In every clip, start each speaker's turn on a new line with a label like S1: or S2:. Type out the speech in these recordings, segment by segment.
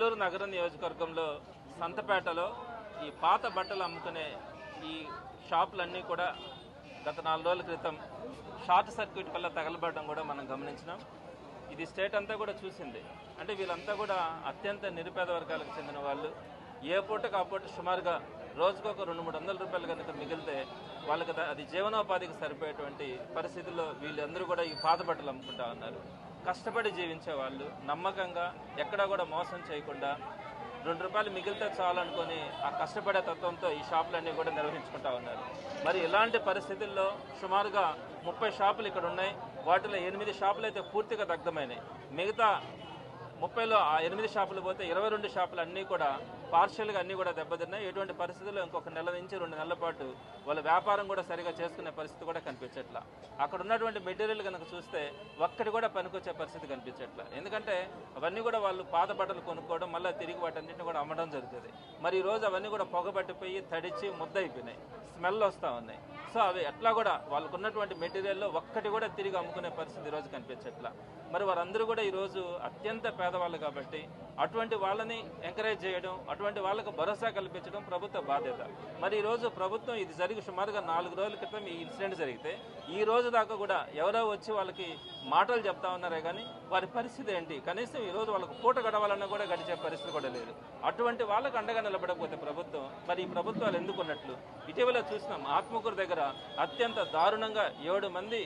S1: నెల్లూరు నగర నియోజకవర్గంలో సంతపేటలో ఈ పాత బట్టలు అమ్ముకునే ఈ షాపులన్నీ కూడా గత నాలుగు రోజుల క్రితం షార్ట్ సర్క్యూట్ వల్ల తగలబడడం కూడా మనం గమనించినాం. ఇది స్టేట్ అంతా కూడా చూసింది. అంటే వీళ్ళంతా కూడా అత్యంత నిరుపేద వర్గాలకు చెందిన వాళ్ళు. ఏ పూటకు ఆ పూట సుమారుగా రోజుకు ఒక రెండు మూడు వందల రూపాయలు కనుక మిగిలితే వాళ్ళకి అది జీవనోపాధికి సరిపోయేటువంటి పరిస్థితుల్లో వీళ్ళందరూ కూడా ఈ పాత బట్టలు అమ్ముకుంటా ఉన్నారు. కష్టపడి జీవించే వాళ్ళు నమ్మకంగా ఎక్కడా కూడా మోసం చేయకుండా రెండు రూపాయలు మిగిలితే చాలనుకొని ఆ కష్టపడే తత్వంతో ఈ షాపులన్నీ కూడా నిర్వహించుకుంటా ఉన్నారు. మరి ఇలాంటి పరిస్థితుల్లో సుమారుగా ముప్పై షాపులు ఇక్కడ ఉన్నాయి. వాటిలో ఎనిమిది షాపులు అయితే పూర్తిగా దగ్ధమైనాయి. మిగతా ముప్పైలో ఆ ఎనిమిది షాపులు పోతే ఇరవై రెండు షాపులు అన్నీ కూడా పార్షియల్గా అన్నీ కూడా దెబ్బతిన్నాయి. ఎటువంటి పరిస్థితుల్లో ఇంకొక నెల నుంచి రెండు నెలల పాటు వాళ్ళ వ్యాపారం కూడా సరిగా చేసుకునే పరిస్థితి కూడా కనిపించట్లా. అక్కడ ఉన్నటువంటి మెటీరియల్ కనుక చూస్తే ఒక్కటి కూడా పనికొచ్చే పరిస్థితి కనిపించట్లా. ఎందుకంటే అవన్నీ కూడా వాళ్ళు పాత బట్టలు కొనుక్కోవడం మళ్ళీ తిరిగి వాటన్నింటిని కూడా అమ్మడం జరుగుతుంది. మరి ఈ రోజు అవన్నీ కూడా పొగబట్టిపోయి తడిచి ముద్దయిపోయినాయి. స్మెల్ వస్తూ ఉన్నాయి. సో అవి ఎట్లా కూడా వాళ్ళకు ఉన్నటువంటి మెటీరియల్లో ఒక్కటి కూడా తిరిగి అమ్ముకునే పరిస్థితి ఈరోజు కనిపించట్లా. మరి వారందరూ కూడా ఈరోజు అత్యంత పేదవాళ్ళు కాబట్టి అటువంటి వాళ్ళని ఎంకరేజ్ చేయడం అటువంటి వాళ్ళకు భరోసా కల్పించడం ప్రభుత్వ బాధ్యత. మరి ఈరోజు రోజు ప్రభుత్వం ఇది జరిగి సుమారుగా నాలుగు రోజుల క్రితం ఈ ఇన్సిడెంట్ జరిగితే ఈ రోజు దాకా కూడా ఎవరో వచ్చి వాళ్ళకి మాటలు చెప్తా ఉన్నారే కానీ వారి పరిస్థితి ఏంటి? కనీసం ఈ రోజు వాళ్ళకు పూట గడవాలన్నా కూడా గడిచే పరిస్థితి కూడా లేదు. అటువంటి వాళ్ళకు అండగా నిలబడకపోతే ప్రభుత్వం మరి ఈ ప్రభుత్వాలు ఎందుకు ఉన్నట్లు ఇటీవల చూసినాం ఆత్మకూరు దగ్గర అత్యంత దారుణంగా ఏడు మంది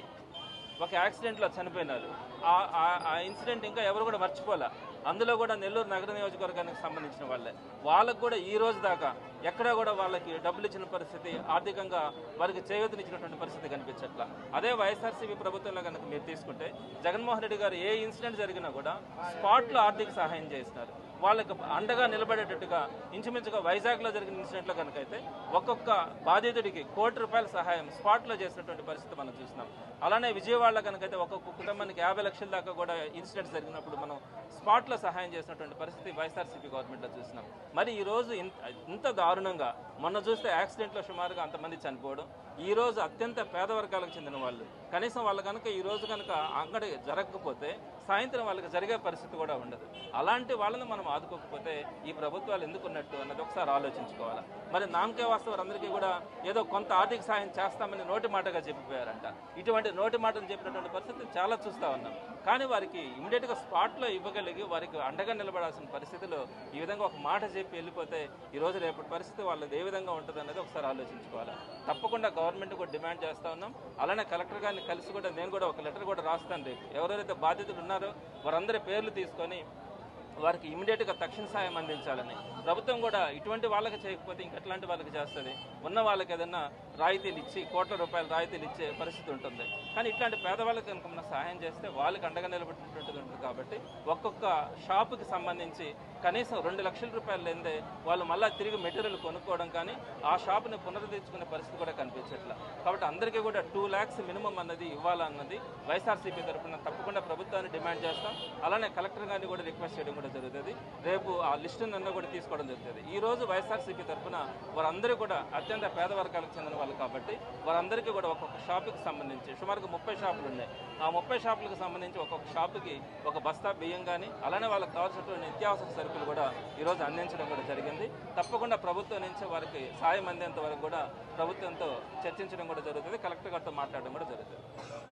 S1: ఒక యాక్సిడెంట్లో చనిపోయినారు. ఆ- ఆ- ఇన్సిడెంట్ ఇంకా ఎవరు కూడా మర్చిపోలే. అందులో కూడా నెల్లూరు నగర నియోజకవర్గానికి సంబంధించిన వాళ్ళే. వాళ్ళకు కూడా ఈ రోజు దాకా ఎక్కడా కూడా వాళ్ళకి డబ్బులు ఇచ్చిన పరిస్థితి ఆర్థికంగా వారికి చేయూతనిచ్చినటువంటి పరిస్థితి కనిపించట్లా. అదే వైఎస్ఆర్సీపీ ప్రభుత్వంలో కనుక మీరు తీసుకుంటే జగన్మోహన్ రెడ్డి గారు ఏ ఇన్సిడెంట్ జరిగినా కూడా స్పాట్లో ఆర్థిక సహాయం చేస్తున్నారు వాళ్ళకి అండగా నిలబడేటట్టుగా ఇంచుమించుగా వైజాగ్లో జరిగిన ఇన్సిడెంట్లో కనుక అయితే ఒక్కొక్క బాధితుడికి కోటి రూపాయల సహాయం స్పాట్లో చేసినటువంటి పరిస్థితి మనం చూసినాం. అలానే విజయవాడలో కనుకైతే ఒక్కొక్క కుటుంబానికి యాభై లక్షల దాకా కూడా ఇన్సిడెంట్స్ జరిగినప్పుడు మనం స్పాట్లో సహాయం చేసినటువంటి పరిస్థితి వైఎస్ఆర్సీపీ గవర్నమెంట్లో చూసినాం. మరి ఈ రోజు ఇంత ఇంత దారుణంగా మొన్న చూస్తే యాక్సిడెంట్లో సుమారుగా అంతమంది చనిపోవడం ఈ రోజు అత్యంత పేద వర్గాలకు చెందిన వాళ్ళు కనీసం వాళ్ళు కనుక ఈ రోజు కనుక అంగడి జరగకపోతే సాయంత్రం వాళ్ళకి జరిగే పరిస్థితి కూడా ఉండదు. అలాంటి వాళ్ళని మనం ఆదుకోకపోతే ఈ ప్రభుత్వాలు ఎందుకు ఉన్నట్టు అన్నది ఒకసారి ఆలోచించుకోవాలి? మరి నామకే వాస్తవారందరికీ కూడా ఏదో కొంత ఆర్థిక సాయం చేస్తామని నోటి మాటగా చెప్పిపోయారంట. ఇటువంటి నోటి మాటలు చెప్పినటువంటి పరిస్థితి చాలా చూస్తా ఉన్నాం. కానీ వారికి ఇమీడియట్గా స్పాట్లో ఇవ్వగలిగి వారికి అండగా నిలబడాల్సిన పరిస్థితిలో ఈ విధంగా ఒక మాట చెప్పి వెళ్ళిపోతే ఈరోజు రేపటి పరిస్థితి వాళ్ళది ఏ విధంగా ఉంటుంది అనేది ఒకసారి ఆలోచించుకోవాలి? తప్పకుండా గవర్నమెంట్ కూడా డిమాండ్ చేస్తూ ఉన్నాం. అలానే కలెక్టర్ గారిని కలిసి కూడా నేను కూడా ఒక లెటర్ కూడా రాస్తాను రేపు. ఎవరెవరైతే బాధితులు ఉన్నారో వారందరి పేర్లు తీసుకొని వారికి ఇమీడియట్గా తక్షణ సాయం అందించాలని. ప్రభుత్వం కూడా ఇటువంటి వాళ్ళకి చేయకపోతే ఇంకెట్లాంటి వాళ్ళకి చేస్తుంది. ఉన్న వాళ్ళకి ఏదైనా రాయితీలు ఇచ్చి కోట్ల రూపాయల రాయితీలు ఇచ్చే పరిస్థితి ఉంటుంది. కానీ ఇట్లాంటి పేదవాళ్ళకి కనుక మనం సహాయం చేస్తే వాళ్ళకి అండగా నిలబడినటువంటిది ఉంటుంది కాబట్టి ఒక్కొక్క షాపుకి సంబంధించి కనీసం రెండు లక్షల రూపాయలు లేదే వాళ్ళు మళ్ళీ తిరిగి మెటీరియల్ కొనుక్కోవడం కానీ ఆ షాప్ని పునరుద్ధరించుకునే పరిస్థితి కూడా కనిపించట్లా. కాబట్టి అందరికీ కూడా టూ ల్యాక్స్ మినిమం అన్నది ఇవ్వాలన్నది వైఎస్ఆర్సీపీ తరఫున తప్పకుండా ప్రభుత్వాన్ని డిమాండ్ చేస్తాం. అలానే కలెక్టర్ గారిని కూడా రిక్వెస్ట్ చేయడం కూడా జరుగుతుంది. రేపు ఆ లిస్టు నన్ను కూడా తీసుకోవడం జరుగుతుంది. ఈ రోజు వైఎస్ఆర్సీపీ తరఫున వారందరూ కూడా అత్యంత పేద వర్గాలకు చెందిన వాళ్ళు కాబట్టి వారందరికీ కూడా ఒక్కొక్క షాపుకి సంబంధించి సుమారుగా ముప్పై షాపులు ఉన్నాయి. ఆ ముప్పై షాపులకు సంబంధించి ఒక్కొక్క షాపుకి ఒక బస్తా బియ్యం కానీ అలానే వాళ్ళకి కావాల్సినటువంటి నిత్యావసర సరుకులు కూడా ఈరోజు అందించడం కూడా జరిగింది. తప్పకుండా ప్రభుత్వం నుంచి వారికి సాయం అందేంత వరకు కూడా ప్రభుత్వంతో చర్చించడం కూడా జరుగుతుంది. కలెక్టర్ గారితో మాట్లాడడం కూడా జరుగుతుంది.